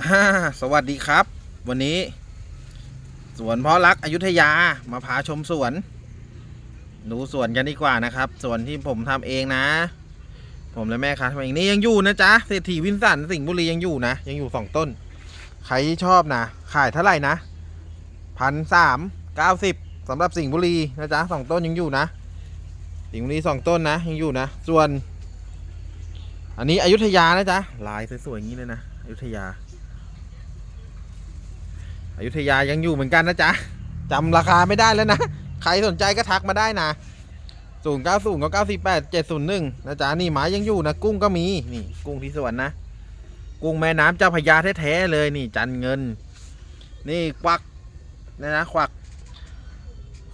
ฮ่าสวัสดีครับ วันนี้ สวนเพาะรักอยุธยามาพาชมสวน ดูสวนกันดีกว่านะครับ สวนที่ผมทำเองนะ ผมและแม่ค้าทำเองนี่ยังอยู่นะจ๊ะเศรษฐีวินสันสิงห์บุรียังอยู่นะ ยังอยู่สองต้น ใครชอบนะ ขายเท่าไหร่นะพันสามเก้าสิบสำหรับสิงห์บุรีนะจ๊ะสองต้นยังอยู่นะ สิงห์บุรีสองต้นนะ ยังอยู่นะ ส่วน อันนี้อยุธยานะจ๊ะลายสวยๆอย่างนี้เลยนะอยุธยา อยุธยายังอยู่เหมือนกันนะจ๊ะจำราคาไม่ได้แล้วนะ ใครสนใจก็ทักมาได้นะศูนย์เก้าศูนย์เก้าสี่แปดเจ็ดศูนย์หนึ่งนะจ๊ะนี่หมายังอยู่นะกุ้งก็มีนี่กุ้งที่สวนนะ กุ้งแม่น้ำเจ้าพยาแท้ๆเลยนี่จันเงิน นี่ควักนะนะควัก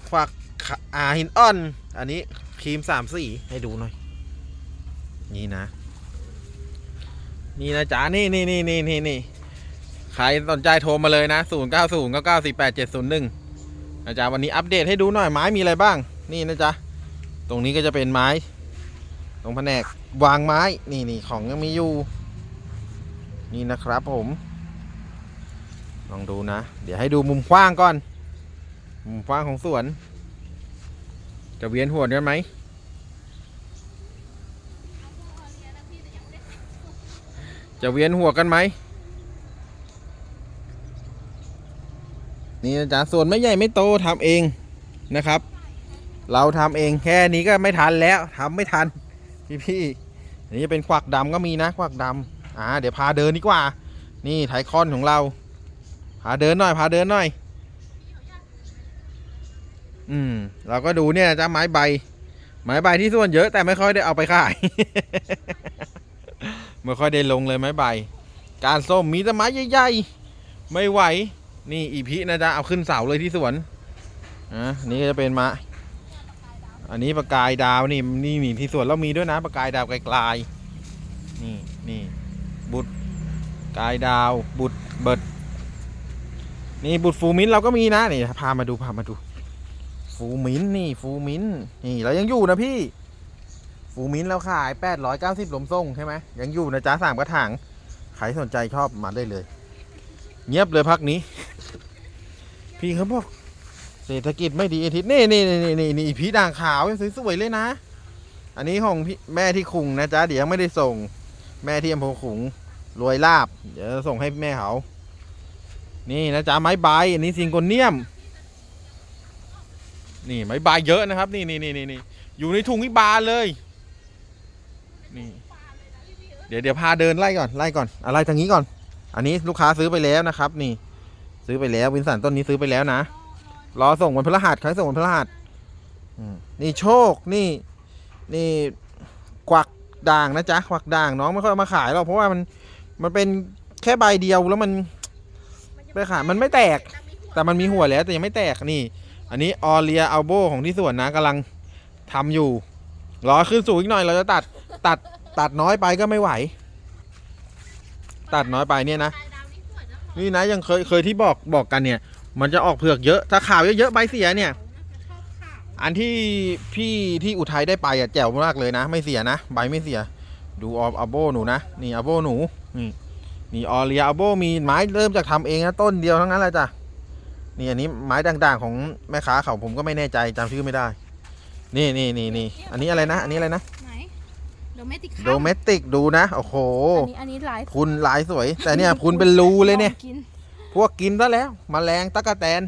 ควักอาหินอ่อน อันนี้ครีมสามสีให้ดูหน่อย นี่นะ นี่นะจ๊ะนี่นี่นี่นี่นี่ ใครสนใจโทรมาเลยนะ0 9 0 9 9 4 8 7 0 1นะจ๊ะวันนี้อัปเดตให้ดูหน่อยไม้มีอะไรบ้าง นี่นะจ๊ะ ตรงนี้ก็จะเป็นไม้ ตรงแผนกวางไม้ นี่นี่ของยังมีอยู่ นี่นะครับผม ลองดูนะ เดี๋ยวให้ดูมุมกว้างก่อน มุมกว้างของสวน จะเวียนหัวกันไหมจะเวียนหัวกันไหม นี่นะจ๊ะส่วนไม่ใหญ่ไม่โตทำเองนะครับ เราทำเองแค่นี้ก็ไม่ทันแล้วทำไม่ทันพี่ๆอันนี้จะเป็นควักดำก็มีนะควักดำอ่าเดี๋ยวพาเดินดีกว่า นี่ไทคอนของเรา พาเดินหน่อย พาเดินหน่อย อืม เราก็ดูเนี่ยจ๊ะไม้ใบ ไม้ใบที่ส่วนเยอะแต่ไม่ค่อยได้เอาไปขาย ไม่ค่อยได้ลงเลยไม้ใบ การส้มมีแต่ไม้ใหญ่ๆ ไม่ไหว นี่อีพีนะจ๊ะเอาขึ้นเสาเลยที่สวนอะนี่ก็จะเป็นม้อันนี้ประกายดาวนี่นี่นี่ที่สวนเรามีด้วยนะ ประกายดาวไกลๆนี่นี่บุตรกายดาว บุตรเบิด นี่บุตรฟูมินเราก็มีนะนี่พามาดูพามาดู ฟูมินนี่ฟูมินนี่เรายังอยู่นะพี่ฟูมินเราขาย890หลมส่งใช่ไหมยังอยู่นะจ๊ะสามกระถางใครสนใจชอบมาได้เลย เงียบเลยพักนี้ พี่เขาบอกเศรษฐกิจไม่ดีอาทิตย์นี่นี่นี่นี่นี่ผีด่างขาวสวยๆเลยนะ อันนี้ของพี่แม่ที่คุงนะจ๊ะเดี๋ยวยังไม่ได้ส่ง แม่ที่อำเภอขุงรวยลาบ เดี๋ยวส่งให้แม่เขานี่นะจ๊ะไม้ใบอันนี้ซิงโกเนียม นี่ไม้ใบเยอะนะครับ นี่นี่นี่นี่นี่อยู่ในถุงนี่บานเลยนี่เดี๋ยวเดี๋ยวพาเดินไล่ก่อนไล่ก่อนอะไรทางนี้ก่อน อันนี้ลูกค้าซื้อไปแล้วนะครับ นี่ ซื้อไปแล้ววินสันต้นนี้ซื้อไปแล้วนะรอส่งวันพฤหัสใครส่งวันพฤหัสนี่โชคนี่ นี่กวักด่างนะจ๊ะกวักด่างน้องไม่ค่อยมาขายหรอกเพราะว่ามันมันเป็นแค่ใบเดียวแล้วมันไปขายมันไม่แตก แต่มันมีหัวแล้วแต่ยังไม่แตกนี่ อันนี้ออเรียอัลโบของที่สวนนะกำลังทำอยู่รอขึ้นสูงอีกหน่อยเราจะตัดตัดตัดน้อยไปก็ไม่ไหว ตัดน้อยไปเนี่ยนะ นี่นะยังเคยเคยที่บอกบอกกันเนี่ย มันจะออกเผือกเยอะถ้าข่าวเยอะๆใบเสียเนี่ย อันที่พี่ที่อุทัยได้ไปอะแจ๋วมากเลยนะ ไม่เสียนะใบไม่เสีย ดูอออัโบหนูนะนี่อัโบหนูนี่นี่ออเรียอัโบมีไม้เริ่มจากทำเองนะต้นเดียวทั้งนั้นเลยจ้ะนี่อันนี้ไม้ด่างๆของแม่ค้าเขาผมก็ไม่แน่ใจจำชื่อไม่ได้ นี่นี่นี่นี่อันนี้อะไรนะ อันนี้อะไรนะไโดเมติกโดเมติกดูนะ โอ้โห อันนี้อันนี้หลายพุนลายสวย แต่เนี่ยพุนเป็นรูเลยเนี่ย กินพวกกินซะแล้วมแมลงตะกะแตน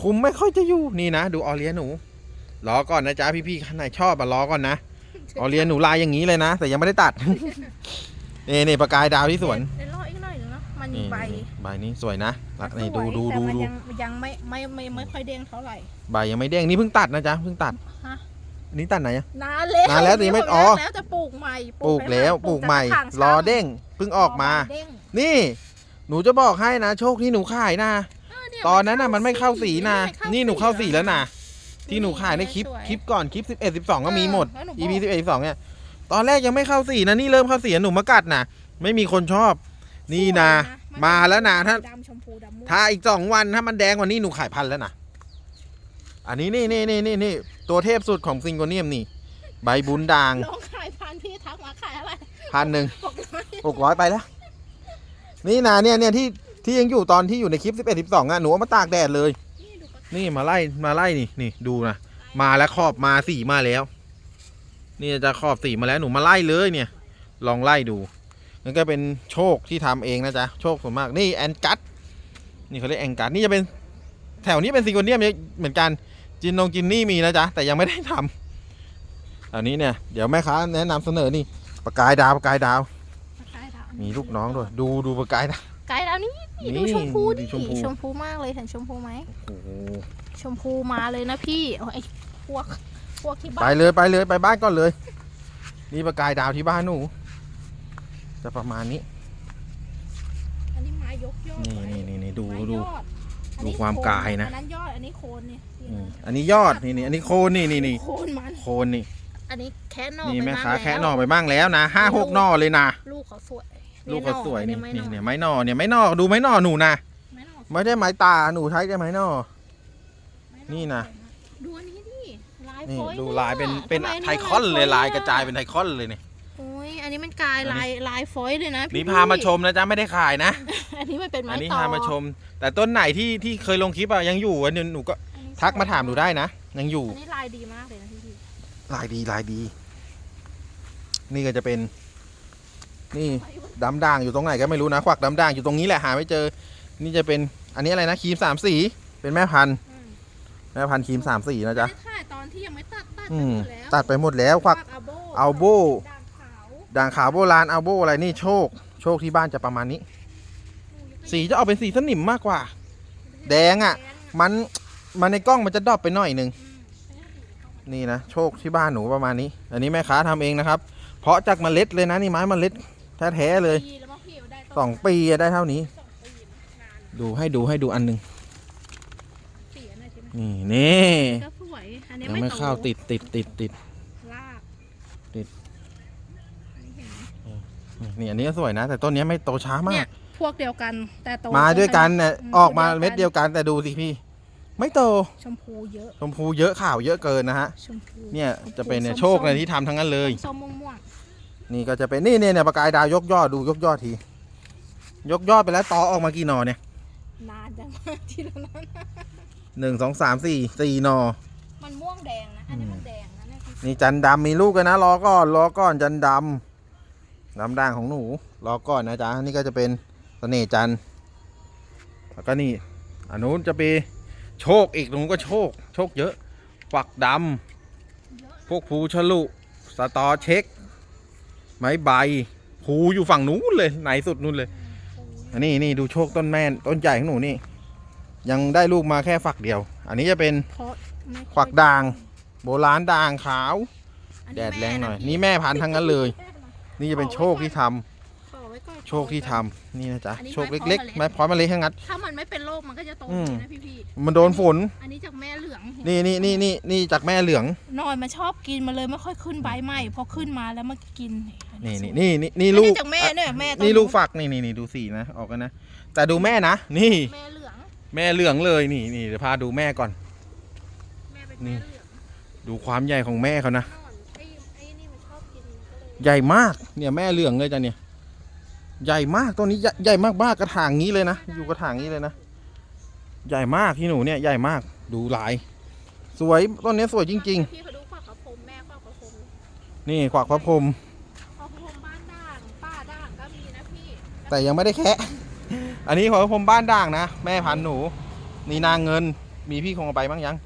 คุมไม่ค่อยจะอยู่นี่นะ ดูออเลียหนู รอก่อนนะจ๊ะพี่ๆข้างในชอบอะรอก่อนนะ ออเลียหนูลายอย่างนี้เลยนะ แต่ยังไม่ได้ตัด นี่นี่ประกายดาวที่สวนเดี๋ยวรออีกหน่อยนึงเนาะมันมีนี่ใบใบนี้สวยนะรักนี่สดูวยดูแต่ดูมันดูยังยังไม่ไม่ไม่ไม่ค่อยเด้งเท่าไหร่ ใบยังไม่เด้งนี่เพิ่งตัดนะจ๊ะเพิ่งตัดฮะ อันนี่ตัดไหนอะ นานแล้วนานแล้วแต่ยังไม่ปอ๋อ แล้วจะปลูกใหม่ปลูกแล้วปลูกใหม่จากกะถางรอเด้งเพิ่งออกมาเด้งนี่ หนูจะบอกให้นะ โชคที่หนูขายนะ เเยตอนนั้นน่ะมันไม่เข้าสีนะไม่เข้านี่หนูเข้าสีแล้วนะนี่ที่หนูขายในคลิป สวย คลิปก่อนคลิป 11 12 ก็มีหมดแล้วนูบ EP อก11 12เนี่ย ตอนแรกยังไม่เข้าสีนะ นี่เริ่มเข้าสีหนูมากัดนะไม่มีคนชอบ นี่นะ สวยมาแล้วนะ ถ้า ดำชมพูดำม่วงถ้าอีกสองวันถ้ามันแดงกว่านี้หนูขายพันแล้วนะ อันนี้นี่นี่นี่นี่นี่ตัวเทพสุดของซิงโกเนียมนี่ ใบบุญด่างน้องขายพันพี่ทักมาขายอะไรพันหนึ่งบอกไม่หกร้อยไปแล้ว นี่นะเนี่ยเนี่ยที่ที่ยังอยู่ตอนที่อยู่ในคลิป11 12อะหนูเอามาตากแดดเลยนี่ดูปลานี่มาไล่มาไล่นี่นี่ดูนะมาแล้วขอบมาสีมาแล้ว นี่จะขอบสีมาแล้วหนูมาไล่เลยเนี่ย ลองไล่ดูนั่นก็เป็นโชคที่ทำเองนะจ๊ะโชคส่วนมากนี่แอนกัสนี่เขาเรียกแอนกัสนี่จะเป็นแถวนี้เป็นซิงโกเนียมเหมือนกัน จินนงจินนี่มีนะจ๊ะ แต่ยังไม่ได้ทำอันนี้เนี่ย เดี๋ยวแม่ค้าแนะนำเสนอนี่ประกายดาวประกายดาวปลากายดาว มีลูกน้องด้วย ดูดูประกายดาวกายดาวนี่นี่นี่ดูชมพูดูดิชมพูชมพูมากเลยเห็นชมพูไหมโอ้โหชมพูมาเลยนะพี่โอ้ยไอ้พวกพวกที่ไปบ้านเลยไปเลยไปบ้านก่อนเลย นี่ประกายดาวที่บ้านหนู จะประมาณนี้อันนี้ไม้ยกยอดนี่ไว้นี่นี่นี่ดูไม้ดูยอ ดอันดูนี้ความโนกายนะ อันนั้นยอด อันนี้โคนเนี่ยอืมอันนี้ยอดนี่นี่อันนี้โคนนี่นี่นี่โคนมัน โคนนี่อันนี้แค่นอกนี่ไปแม่บ้างค้าแล้วแคะหน่อไปบ้างแล้วนะห้าหกหน่อเลยนะลูกเขาสวยลูกเขาสวยนี่ไม่นี่หเนี่ยไม้หน่อเนี่ยไม้หน่อดูไม้หน่อหนูนะไม่หน่อไม่ได้ไม้ตาหนูใช้ได้ไม้หน่อ ไม่หนี่นะ ดูอันนี้ดิลายนี่โฟยดูนี่ลายเป็นอะเป็นทำมไทคอนเลยลายโฟกระจายเป็นไทคอนเลยเนี่ยโอ้ยอันนี้มันกลายอันนี้ลายลายฟอยเลยนะพี่นี่พามาชมนะจ๊ะไม่ได้ขายนะ อันนี้มันเป็นไม้อันนี้ต่อพามาชม แต่ต้นไหนที่ที่เคยลงคลิปอะยังอยู่อันนี้หนูก็อันนี้ทักมาถามดูได้นะยังอยู่อันนี้ลายดีมากเลยนะพี่พี่ลายดีลายดี นี่ก็จะเป็น นี่ดำด่างอยู่ตรงไหนก็ไม่รู้นะควักดำด่างอยู่ตรงนี้แหละหาไม่เจอ นี่จะเป็นอันนี้อะไรนะครีมสามสีเป็นแม่พันธุ์อืมแม่พันธุ์ครีมสามสีนะจ๊ะอันนี้ถ่ายตอนที่ยังไม่ตัดตัดอืไปมหมดแล้วตัดไปหมดแล้วควัก อัลโบ อัลโบด่างขาว ด่างขาวโบราณอัลโบอะไรนี่โชค โชคที่บ้านจะประมาณนี้ สีจะออกเป็นสีสนิมมากกว่า แดงอะมันมันในกล้องมันจะดรอปไปหน่อยหนึ่งนี่นะโชคที่บ้านหนูประมาณนี้ อันนี้แม่ค้าทำเองนะครับ เพราะจากเมล็ดเลยนะนี่ไม้เมล็ดแท้ๆเลยปีแล้วมั้งพี่ได้ต้นสองปีอะได้เท่านี้สองปีนานดูให้ดูให้ดูอันหนึ่งเสียนะใช่ไหมนี่นี่ก็สวยอันนี้ยังไม่ไม่โตเข้าติดติดติดติดลากติด อันนี้เห็นไหม นี่อันนี้ก็สวยนะ แต่ต้นนี้ไม่โตช้ามาเนี่ก ยพวกเดียวกันแต่โตมาด้วยกันเนี่ยอืมออกมาเดียวกันเม็ดเดียวกันแต่ดูสิพี่ ไม่โตชมพูเยอะชมพูเยอะข่าวเยอะเกินนะฮะ ชมพูเนี่ยจะเป็นเนี่ยส้มๆโชคในที่ทำทั้งนั้นเลย ส้มม่วงนี่ก็จะเป็นนี่เนี่ยเนี่ยประกายดาวยกยอดดูยกยอดที ยกยอดไปแล้วตอออกมากี่หนอเนี่ยๆนานจังทีละนั้นหนึ่งสองสามสี่สี่หนอ มันม่วงแดงนะอันนี้มันแดงนะเนี่ยคือนี่จันดำมีลูกกันนะรอก่อนรอก่อนจันดำ ดำด่างของหนูรอก่อนนะจ๊ะนี่ก็จะเป็นเสน่ห์จันทร์แล้วก็นี่อันนู้นจะเป็นโชคอีกตรงนู้นก็โชค โชคเยอะฝักดำพวกภูฉลุสตอเช็ค ไม้ใบภูอยู่ฝั่งนู้นเลยไหนสุดนู้นเลยอันนี้นี่ดูโชคต้นแม่นต้นใหญ่ของหนูนี่ ยังได้ลูกมาแค่ฝักเดียว อันนี้จะเป็นเพราะไม่ค่อยฝักด่าง โบราณด่างขาวอันแดนี้ดแรงหน่อยพี่นี่แม่พันธุ์ทั้งนั้นเลยแม่ นะนี่จะเป็นโชคที่ทำขอไว้ก่อนโชคที่ทำนี่นะจ๊ะอันนี้โชคไม้เล็กเพาะๆเมล็ดไม้พร้อยมาเล็กทั้งนั้นถ้ามันไม่เป็นโรคมันก็จะโตอืมนะพี่พี่มันโดนฝน ๆอันนี้จากแม่เหลืองนี่นี่นี่นี่นี่จากแม่เหลืองนอยมันชอบกินมาเลยไม่ค่อยขึ้นใบใหม่พอขึ้นมาแล้วมากินนี่สนี่วยนี่นี่นี่อันลูนี้กจากแม่เนี่ยแม่ต้นนี่ลูกฝักนี่นี่นี่ดูสีนะ ออกกันนะ แต่ดูแม่นะ นี่ แม่เหลืองแม่เหลืองเลยนี่นี่เดี๋ยวพาดูแม่ก่อน แม่เป็นนี่ แม่เหลืองดูความใหญ่ของแม่เขานะนอนไอ้ไอ้นี่มันชอบกินก็เลย ใหญ่มากเนี่ยแม่เหลืองเลยจ้ะเนี่ย ใหญ่มากต้นนี้ใหญ่ใหญ่มากมากกระถางนี้เลยนะอยู่กระถางนี้เลยนะใหญ่มากที่หนูเนี่ยใหญ่มากดูหลาย สวยต้นนี้สวยจริง พี่เขาดูขวากกระพรมแม่ขวากกระพรมๆ นี่ขวากพระพรหมขวากกระพรมบ้านด่างป้าด่างก็มีนะพี่แต่ยังไม่ได้แคะ อันนี้ขวากพระพรหมบ้านด่างนะแม่พันธุ์หนู นี่นางเงินมีพี่คงเอาไปบ้างยัง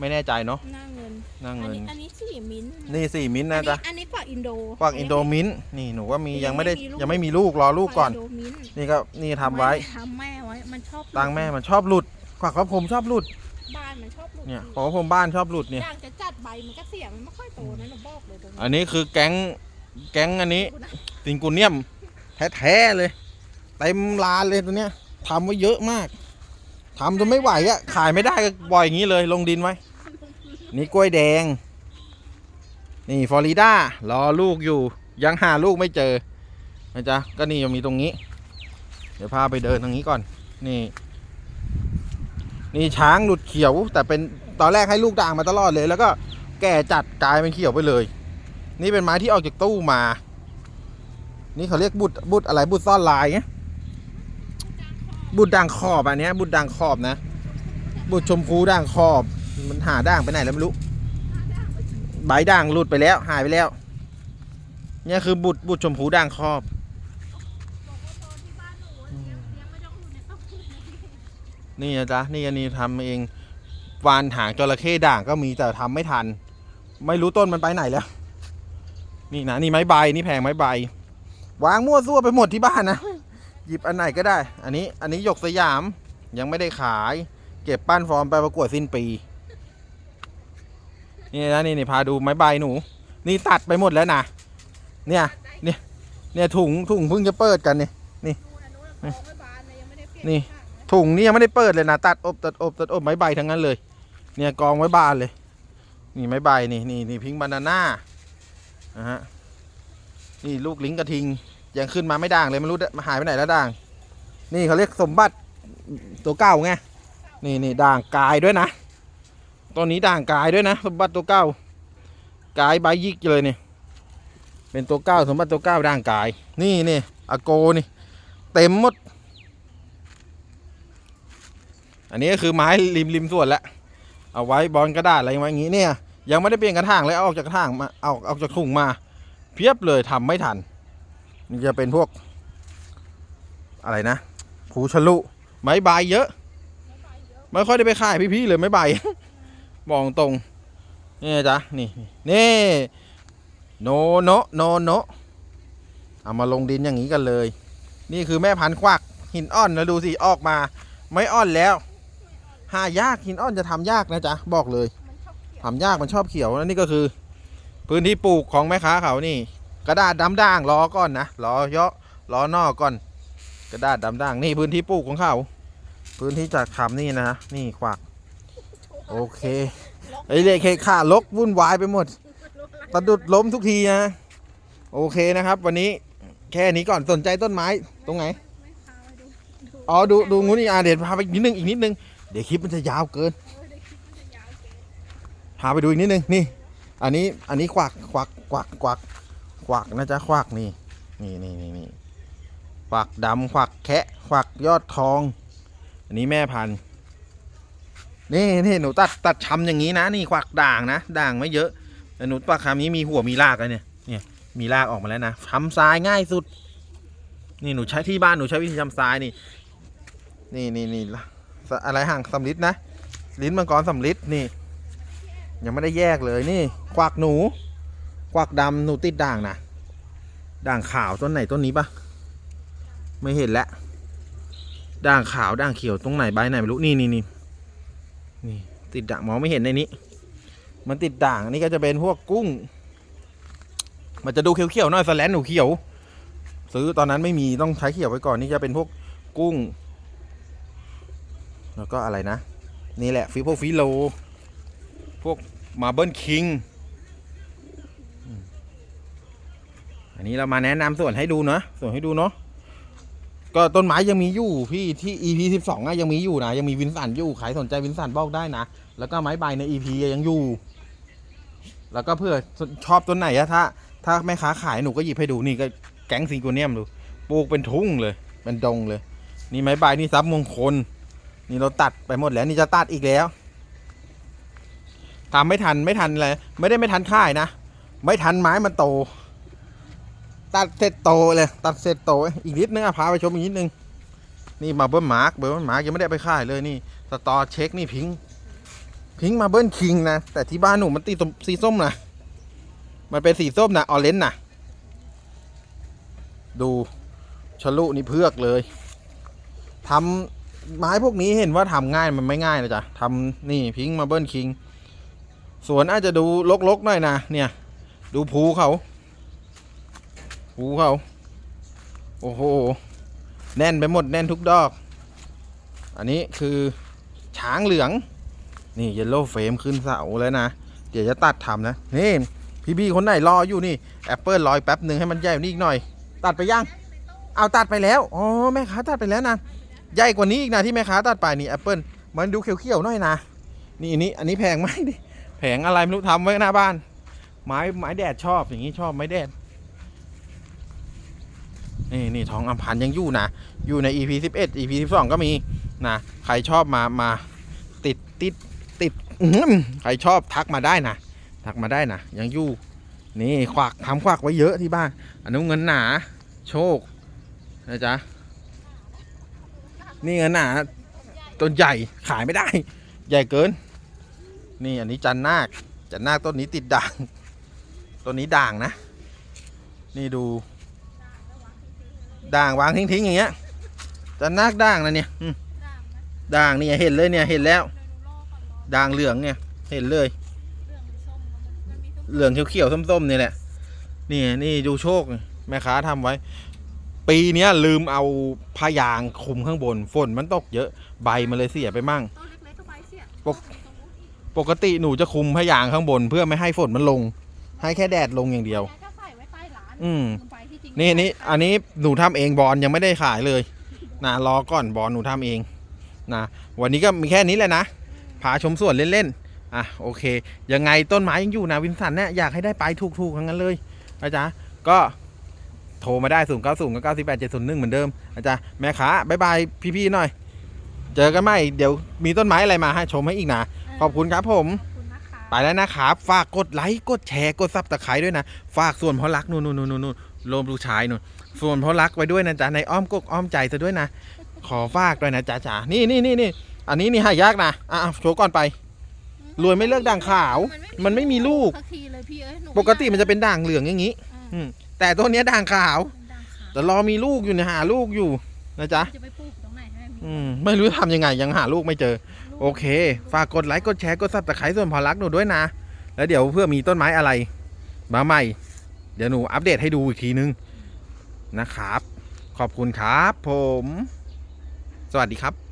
ไม่แน่ใจเนาะหน้าเงินนางอันเงินนี้อันนี้สี่มิ้นท์นี่สี่มิ้นท์อันะนจ๊ะนี้อันนี้กวากอินโดกวากอินโดมิ้นท์นี่หนูก็มียังไม่ได้ยังยังไม่ไม่มีมีลูลูกกรอลูกก่อนกวาอิโดมิ้นท์นี่ก็นี่ทำไว้ทำแม่ไว้ มันชอบตั้งแม่มันชอบหลุดกวากพระพรหมชอบหลุดบ้านมันชอบหลุดเนี่ยขวากพระพรหมบ้านชอบหลุดเนี่ยอยากจะจัดใบมันก็เสียมันไม่ค่อยโตนะหนูบอกเลยตรงนี้อันนี้คือแก๊งแก๊งอันนี้ดูนะติงกูเนียมแท้ๆเลยเต็มลานเลยตัวเนี้ยทำไว้เยอะมากทำจนไม่ไหวอะขายไม่ได้ก็ปล่อยอย่างนี้เลยลงดินไว้ นี่กล้วยแดง นี่ฟลอริดารอลูกอยู่ ยังหาลูกไม่เจอนะจ๊ะก็นี่ยังมีตรงนี้ เดี๋ยวพาไปเดินทางนี้ก่อน นี่ นี่ช้างหลุดเขียว แต่เป็นตอนแรกให้ลูกด่างมาตลอดเลย แล้วก็แก่จัดกลายเป็นเขียวไปเลย นี่เป็นไม้ที่ออกจากตู้มา นี่เขาเรียกบุตรบุตรอะไรบุตรซ่อนลายไงบุตรด่างขอบอันนี้บุตรด่างขอบนะ บุตรชมพูด่างขอบ มันหาด่างไปไหนแล้วไม่รู้ใบด่างหลุดไปแล้ว หายไปแล้วเนี่ยคือบุตรบุตรชมพูด่างขอบ นี่นะจ๊ะนี่อันนี้ทำเองวานหางจระเข้ด่างก็มีแต่ทำไม่ทัน ไม่รู้ต้นมันไปไหนแล้ว นี่นะนี่ไม้ใบนี่แพงไม้ใบ วางมั่วซั่วไปหมดที่บ้านนะหยิบอันไหนก็ได้ อันนี้อันนี้หยกสยามยังไม่ได้ขาย เก็บปั้นฟอร์มไปประกวดสิ้นปี นี่นะนี่นี่พาดูไม้ใบหนู นี่ตัดไปหมดแล้วนะเนี่ยเนี่ยเนี่ยถุงถุงเพิ่งจะเปิดกันนี่นี่ถุงนี่ยังไม่ได้เปิดเลยนะตัดอบตัดอบตัดอบไม้ใบทั้งนั้นเลย เนี่ยกองไว้บานเลย นี่ไม้ใบนี่นี่นี่พิงบานาน่านะฮะนี่ลูกลิงกระทิงยังขึ้นมาไม่ด่างเลยไม่รู้มาหายไปไหนแล้วด่าง นี่เขาเรียกสมบัติตัวเก่าไงนี่นี่ด่างกายด้วยนะ ตัวนี้ด่างกายด้วยนะ สมบัติตัวเก่ากายใบยิกเลยเนี่ยเป็นตัวเก้าสมบัติตัวเก้าด่างกาย นี่นี่อโกนี่ เต็มหมด อันนี้ก็คือไม้ริมริมส่วนแล้วเอาไว้บอลกระดาษอะไรไว้อย่างงี้เนี่ยยังไม่ได้เปลี่ยนกระถางเลยเอาออกจากกระถางมาเอาเอาจากถุงมา เพียบเลยทำไม่ทันนี่จะเป็นพวก อะไรนะผูฉลุไม้ใบเยอะ ไม่ค่อยได้ไปขายพี่ๆเลยไม้ใบ บอกตรงนี่จ้ะนี่นี่โนโนโนโนเอามาลงดินอย่างนี้กันเลย นี่คือแม่พันธุ์ควักหินอ่อนแล้วดูสิออกมา ไม่อ่อนแล้ว หายากหินอ่อนจะทำยากนะจ๊ะบอกเลยทำยากมันชอบเขียวแล้วนี่ก็คือ พื้นที่ปลูกของแม่ค้าเขานี่ กระดาษดำด่างรอก่อนนะรอเยาะรอนอกก่อน กระดาษดำด่างนี่พื้นที่ปลูกของเขา พื้นที่จากทำนี่นะนี่ขวาก โอเคไอ้เละเคขาลกวุ่นวายไปหมดตะดุดล้มทุกทีนะโอเคนะครับ วันนี้แค่นี้ก่อนสนใจต้นไม้ตรงไหนอ๋อดูดูงูนี่อะเดี๋ยวพาไปอีกนิดนึงอีกนิดนึงเดี๋ยวคลิปมันจะยาวเกินพาไปดูอีกนิดนึงนี่ อันนี้อันนี้ควักควักควักควักควักนะจ๊ะควักนี่นี่นี่นี่นี่ควักดำควักแคะควักยอดทอง อันนี้แม่พันธุ์ นี่นี่หนูตัดตัดชำอย่างนี้นะนี่ควักด่างนะด่างไม่เยอะแต่หนูปักคำนี้มีหัวมีรากเลยเนี่ยเนี่ยมีรากออกมาแล้วนะทำทรายง่ายสุด นี่หนูใช้ที่บ้านหนูใช้วิธีทำทรายนี่ นี่นี่นี่อะไรห่างสำลิดนะลิ้นมังกรสำลิดนี่ ยังไม่ได้แยกเลยนี่ ควักหนู ควักดำหนูติดด่างนะด่างขาวต้นไหนต้นนี้ปะไม่เห็นแล้วด่างขาวด่างเขียวตรงไหนใบไหนไม่รู้นี่นี่นี่ นี่ติดด่างมองไม่เห็นในนี้ มันติดด่างอันนี้ก็จะเป็นพวกกุ้ง มันจะดูเขียวๆหน่อยสแลนหนูเขียว ซื้อตอนนั้นไม่มีต้องใช้เขียวไว้ก่อนนี่จะเป็นพวกกุ้ง แล้วก็อะไรนะ นี่แหละฟิโพฟิโล พวกมาเบิลคิงอันนี้เรามาแนะนำส่วนให้ดูเนาะส่วนให้ดูเนาะ ก็ต้นไม้ยังมีอยู่พี่ที่ EP สิบสองอะยังมีอยู่นะ ยังมีวินสันอยู่ใครสนใจวินสันบอกได้นะ แล้วก็ไม้ใบใน EP ยังอยู่ แล้วก็เพื่อชอบต้นไหนอะถ้า ถ้าแม่ค้าขายหนูก็หยิบให้ดูนี่ก็แก๊งซิงโกเนียมดูปลูกเป็นทุ่งเลย เป็นดงเลย นี่ไม้ใบนี่ซับมงคล นี่เราตัดไปหมดแล้วนี่จะตัดอีกแล้วทำไม่ทันไม่ทันเลยไม่ได้ไม่ทันค่ายนะ ไม่ทันไม้มันโต ตัดเสร็จโตเลย ตัดเสร็จโตอีกนิดนึงอะพาไปชมอีกนิดนึง นี่มาเบิ้ลมาร์กเบิ้ลมาร์กยังไม่ได้ไปค่ายเลยนี่สตอเช็คนี่พิงพิงมาเบิ้ลคิงนะแต่ที่บ้านหนูมันตีสีส้มนะมันเป็นสีส้มนะออเรนจ์นะดูชะลุนี่เพือกเลยทำไม้พวกนี้เห็นว่าทำง่ายมันไม่ง่ายนะจ๊ะทำนี่พิงมาเบิ้ลคิงสวนอาจจะดูลกๆหน่อยนะเนี่ย ดูภูเขา ภูเขาโอ้โห แน่นไปหมดแน่นทุกดอก อันนี้คือช้างเหลือง นี่เยลโล่เฟรมขึ้นเสาแล้วนะ เดี๋ยวจะตัดทำนะ นี่ พี่ๆคนไหนรออยู่นี่แอปเปิลรอยแป๊บหนึ่งให้มันใหญ่กว่านี้อีกหน่อย ตัดไปยัง เอาตัดไปแล้ว อ๋อแม่ค้าตัดไปแล้วนะ ใหญ่กว่านี้อีกนะที่แม่ค้าตัดไปนี่แอปเปิลมันดูเขียวๆหน่อยนะ นี่อันนี้อันนี้แพงไหมดิแผงอะไรไม่รู้ทำไว้หน้าบ้าน ไม้ไม้แดดชอบอย่างนี้ชอบไม้แดด นี่นี่ทองอัมพันยังอยู่นะ อยู่ใน EP 11 EP 12 ก็มีนะ ใครชอบมามาติดติดติดใครชอบทักมาได้นะ ทักมาได้นะ ยังอยู่ นี่ควักทำควักไว้เยอะที่บ้านอนนู้นเงินหนา โชคนะจ๊ะ นี่เงินหนาต้นใหญ่ขายไม่ได้ ใหญ่เกิน นี่อันนี้จันนาคจันนาคต้นนี้ติดด่าง ต้นนี้ด่างนะ นี่ดู ด่างวางทิ้งๆอย่างเงี้ยจันนาคด่างนะเนี่ยอืมด่างเนี่ยเห็นเลยเนี่ยเห็นแล้ว ด่างเหลืองเนี่ย เห็นเลย เหลืองเขียวๆส้มๆนี่แหละนี่นี่ดูโชคแม่ค้าทำไว้ ปีเนี้ยลืมเอาผ้ายางคลุมข้างบนฝนมันตกเยอะใบมันเลยเสียไปมั่งต้นเล็กๆก็ใบเสียปกปกติหนูจะคลุมผ้ายางข้างบนเพื่อไม่ให้ฝนมันลง ให้แค่แดดลงอย่างเดียวแล้วก็ใส่ไว้ใต้ร้านอืมลงไปที่จริง นี่นี่อันนี้หนูทำเองบอลยังไม่ได้ขายเลยนะรอก่อนบอลหนูทำเองนะวันนี้ก็มีแค่นี้แหละนะพาชมสวนเล่นๆอะโอเค ยังไงต้นไม้ยังอยู่นะวินสันเนี่ยอยากให้ได้ไปถูกๆทั้งนั้นเลยอาจารย์ก็โทรมาได้ 0 9 0 9 8 7 0 1 เหมือนเดิมอาจารย์แม่ค้าบายบายพี่ๆหน่อย เจอกันไหมเดี๋ยวมีต้นไม้อะไรมาให้ชมให้อีกนะ ขอบคุณครับผมขอบคุณนะคะไปแล้วนะครับ ฝากกดไลค์ กดแชร์ กดซับตะไคร้ด้วยนะ ฝากส่วนเพราะรักนู่นนู่นนู่น นู่นโลมลูกชายนู่นส่วนเพราะรักไว้ด้วยนะจ๊ะในอ้อมกกอ้อมใจซะด้วยนะ ขอฝากด้วยนะจ๊ะจ๋านี่นี่นี่นี่อันนี้นี่หายากนะอะอะโชว์ก่อนไป รวยไม่เลิกด่างขาว มันไม่มีลูกสัทีเลยพี่เอ้ยหนูปกติมันจะเป็นด่างเหลืองอย่างนี้ อืมแต่ตัวเนี้ยด่างขาวเป็นด่างขาวแต่รอมีลูกอยู่เนี่ยหาลูกอยู่นะจ๊ะ จะไปปลูกตรงไหนให้มีอืมไม่รู้จะทำยังไงยังหาลูกไม่เจอ โอเค ฝากกดไลค์กดแชร์กดซับสไครต์ส่วนพอรักหนูด้วยนะ แล้วเดี๋ยวเพื่อมีต้นไม้อะไร มาใหม่ เดี๋ยวหนูอัปเดตให้ดูอีกทีนึงนะครับ ขอบคุณครับผม สวัสดีครับ